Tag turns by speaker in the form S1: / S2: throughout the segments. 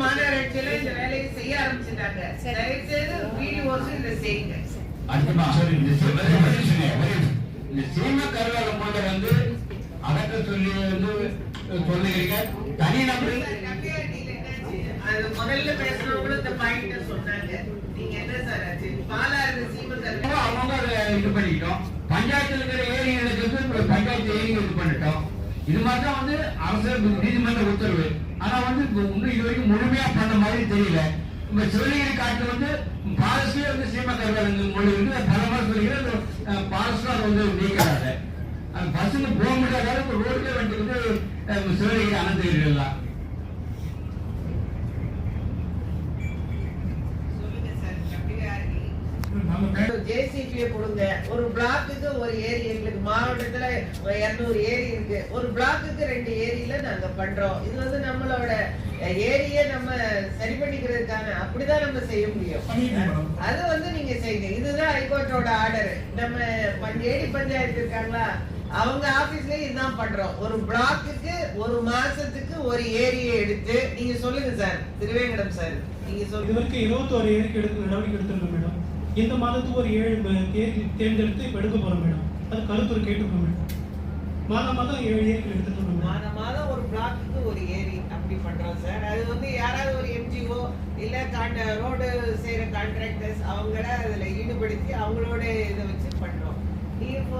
S1: மாநகராட்சியில இந்த வேலையை செய்ய ஆரம்பிச்சிட்டாங்க. தயவு செய்து வீடியோஸ் இதை செய்யுங்க.
S2: அடுத்தமா இந்த சீம வந்து அகற்ற சொல்லி வந்து சொல்லுகிறீங்க. தனி நபர்
S1: கம்மியாரிட்டியில என்னாச்சு? அது முதல்ல பேசுறவங்களும் இந்த பாயிண்ட சொன்னாங்க. நீங்க என்ன சார் ஆச்சு? பாலா இருந்த சீமக்கல்
S2: அவங்க அதை இது பண்ணிட்டோம். பஞ்சாயத்துல இருக்கிற ஏரிகளுக்கு பஞ்சாயத்து ஏரியை இது பண்ணிட்டோம். இது மாதிரி தான் வந்து அரசு நீதிமன்ற உத்தரவு. ஆனா வந்து இன்னும் இது வரைக்கும் முழுமையா பண்ண மாதிரி தெரியல. இப்ப சிவகிரி காட்டு வந்து பாரஸ்ட்லயே வந்து சீமா கருவேலங்கள் மொழி வந்து பல மாதிரி சொல்லிக்கிற பாரஸ்ட்ல அதை வந்து நீக்கிறாங்க அந்த பஸ்ஸுக்கு போக முடியாத ரோட்ல வந்துட்டு வந்து அஹ், சிவகிரி அனந்தகிரிலாம்
S1: சொல்லுங்க சார் கம்மியாரிட்டி ஜேசிபியை கொடுங்க. ஒரு பிளாக்குக்கு ஒரு ஏரி எங்களுக்கு மாவட்டத்துல இருநூறு ஏரி இருக்கு. ஒரு பிளாக்குக்கு ரெண்டு ஏரியில நாங்க பண்றோம். இது வந்து நம்மளோட ஏரியை நம்ம சரி பண்ணிக்கிறதுக்கான அப்படிதான் நம்ம செய்ய முடியும். அது வந்து நீங்க செய்யுங்க. இதுதான் ஹைகோர்ட்டோட ஆர்டர். நம்ம ஏரி பஞ்சாயத்து இருக்காங்களா அவங்க ஆபீஸ்லயே இதுதான் பண்றோம். ஒரு பிளாக்குக்கு ஒரு மாசத்துக்கு ஒரு ஏரியை எடுத்து நீங்க சொல்லுங்க சார். திருவேங்கடம் சார் நீங்க சொல்லுங்க.
S3: இதுவரைக்கும் இருபத்தோரு ஏரிக்கு எடுக்க நடவடிக்கை எடுத்திருக்கோம் மேடம். இந்த மாதத்துக்கு ஒரு ஏழு ஏரி தேர்ந்தெடுத்து இப்போ எடுக்க போறோம் மேடம். அது கருத்துரு கேட்டுக்கோம் மேடம். மாதம் மாதம் ஏழு ஏரிகள் எடுத்துட்டு மேடம்.
S1: மாதம் மாதம் ஒரு பிளாக்குக்கு ஒரு ஏரி அப்படி பண்றோம் சார். அது வந்து யாராவது ஒரு என்ஜிஓ இல்ல காண்ட ரோடு செய்யற கான்ட்ராக்டர்ஸ் அவங்கள அதுல ஈடுபடுத்தி அவங்களோட இதை வச்சு பண்றோம். நீங்க இப்போ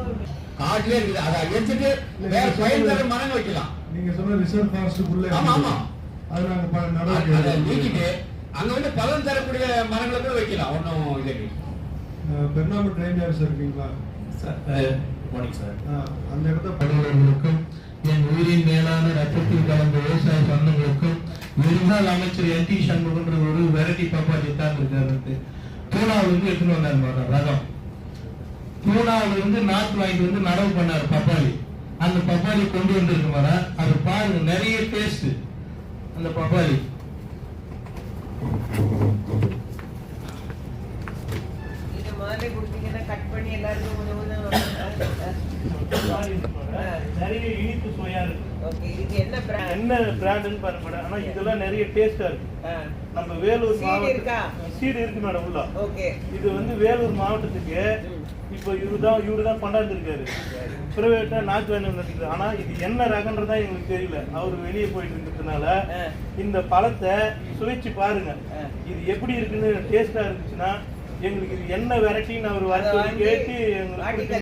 S2: காட்டிலே இருக்குது. அதை அழிச்சிட்டு வேற பயன் தர மரங்கள் வைக்கலாம்.
S4: நீங்க சொன்ன ரிசர்வ் ஃபாரஸ்டுக்குள்ள
S2: ஆமா, ஆமா.
S4: அது நாங்க நடவடிக்கை
S2: நீக்கிட்டு அங்க வந்து பலன் தரக்கூடிய மரங்களை கூட வைக்கலாம். ஒன்றும் இது
S4: பெர்னாம்பு ட்ரெயின் ஆஃபீஸர் இருக்கீங்களா?
S5: மார்னிங் சார்
S4: அந்த இடத்த
S5: படுவர்களுக்கும் என் உயிரின் மேலான ரத்தத்தில் கலந்த விவசாய சொந்தங்களுக்கும் முன்னாள் அமைச்சர் என் டி சண்முகன்ற ஒரு வெரைட்டி பாப்பாட்டி தான் இருக்காரு பூனாவில இருந்து எடுத்துன்னு வந்தார் ரகம் பூனாவில இருந்து நாத்து வாங்கிட்டு வந்து நடவு பண்ணாரு பப்பாளி. அந்த பப்பாளி கொண்டு வந்திருக்கு மேடம் அது பாருங்க நிறைய டேஸ்ட் அந்த பப்பாளி.
S1: இது மாதிரி கொடுத்தீங்கன்னா கட் பண்ணி எல்லாருக்கும் உதவுதான் கொஞ்சம்
S6: நிறைய இனிப்பு சுவையா இருக்கு
S1: என்ன பிராண்ட்
S6: என்ன பிராண்டுன்னு பாருங்க மேடம் ஆனா இதெல்லாம் நிறைய டேஸ்டா இருக்கு. நம்ம வேலூர்? மாவட்டம் சீடு இருக்கு? மேடம் உள்ள. இது வந்து வேலூர் மாவட்டத்துக்கு இப்போ இவருதான் இவரு தான் பிரைவேட்டா நாக்கு வேணும் ஆனா இது என்ன ரகன்றதா எங்களுக்கு தெரியல. அவர் வெளியே போயிட்டு இருக்கிறதுனால. இந்த பழத்தை சுவைச்சு பாருங்க. இது எப்படி இருக்குன்னு டேஸ்டா இருந்துச்சுன்னா எங்களுக்கு இது என்ன வெரைட்டின்னு அவர் வர
S1: அதை
S6: சொல்லி
S1: வாங்கி
S6: கேட்டு எங்களுக்கு